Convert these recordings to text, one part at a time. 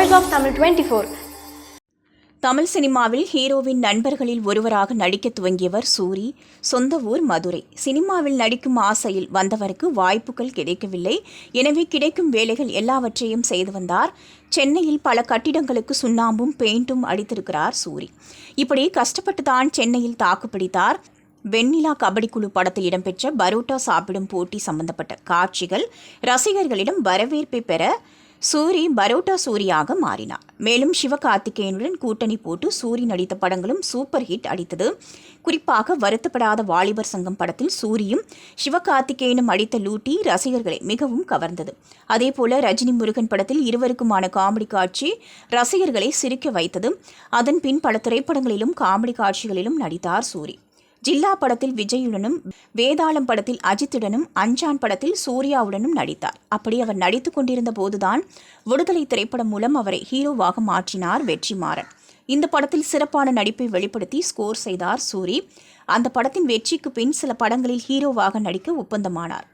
Voice of Tamil twenty four Tamil சினிமாவில் ஹீரோவின் நண்பர்களில் ஒருவராக நடிக்க துவங்கியவர் சூரி சொந்த ஊர் மதுரை. சினிமாவில் நடிக்கும் ஆசையில் வந்தவருக்கு வாய்ப்புகள் கிடைக்கவில்லை. எனவே கிடைக்கும் வேலைகள் எல்லாவற்றையும் செய்து வந்தார். சென்னையில் பல கட்டிடங்களுக்கு சுண்ணாம்பும் பெயிண்டும் அடித்திருக்கிறார் சூரி. இப்படி கஷ்டப்பட்டு தான் சென்னையில் தாக்குப்பிடித்தார் வெண்ணிலா கபடி குழு படத்தில் இடம்பெற்ற பரோட்டா சாப்பிடும் போட்டி சம்பந்தப்பட்ட காட்சிகள் ரசிகர்களிடம் வரவேற்பை பெற சூரி பரோட்டா சூரியாக மாறினார். மேலும் சிவகார்த்திகேயனுடன் கூட்டணி போட்டு சூரி நடித்த படங்களும் சூப்பர் ஹிட் அடித்தது. குறிப்பாக வருத்தப்படாத வாலிபர் சங்கம் படத்தில் சூரியும் சிவகார்த்திகேயனும் அடித்த லூட்டி ரசிகர்களை மிகவும் கவர்ந்தது. அதேபோல ரஜினி முருகன் படத்தில் இருவருக்குமான காமெடி காட்சி ரசிகர்களை சிரிக்க வைத்தது. அதன் பின் பல திரைப்படங்களிலும் காமெடி காட்சிகளிலும் நடித்தார் சூரி. ஜில்லா படத்தில் விஜயுடனும் வேதாளம் படத்தில் அஜித்துடனும் அஞ்சான் படத்தில் சூர்யாவுடனும் நடித்தார். அப்படி அவர் நடித்து கொண்டிருந்த போதுதான் விடுதலை திரைப்படம் மூலம் அவரை ஹீரோவாக மாற்றினார் வெற்றிமாறன். இந்த படத்தில் சிறப்பான நடிப்பை வெளிப்படுத்தி ஸ்கோர் செய்தார் சூரி. அந்த படத்தின் வெற்றிக்கு பின் சில படங்களில் ஹீரோவாக நடிக்க ஒப்பந்தமானார்.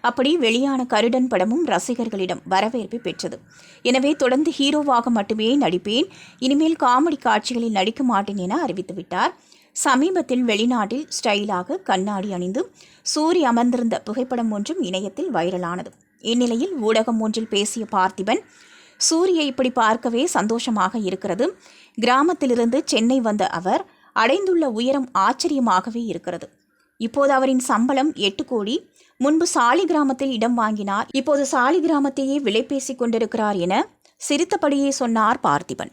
அப்படி வெளியான கருடன் படமும் ரசிகர்களிடம் வரவேற்பை பெற்றது. எனவே தொடர்ந்து ஹீரோவாக மட்டுமே நடிப்பேன் இனிமேல் காமெடி காட்சிகளில் நடிக்க மாட்டேன் என அறிவித்துவிட்டார். சமீபத்தில் வெளிநாட்டில் ஸ்டைலாக கண்ணாடி அணிந்து சூரி அமர்ந்திருந்த புகைப்படம் ஒன்றும் இணையத்தில் வைரலானது. இந்நிலையில் ஊடகம் ஒன்றில் பேசிய பார்த்திபன் சூரியை இப்படி பார்க்கவே சந்தோஷமாக இருக்கிறது. கிராமத்திலிருந்து சென்னை வந்த அவர் அடைந்துள்ள உயரம் ஆச்சரியமாகவே இருக்கிறது. இப்போது அவரின் சம்பளம் எட்டு கோடி. முன்பு சாலி கிராமத்தில் இடம் வாங்கினார். இப்போது சாலி கிராமத்தையே விலை பேசிக் கொண்டிருக்கிறார் என சிரித்தபடியே சொன்னார் பார்த்திபன்.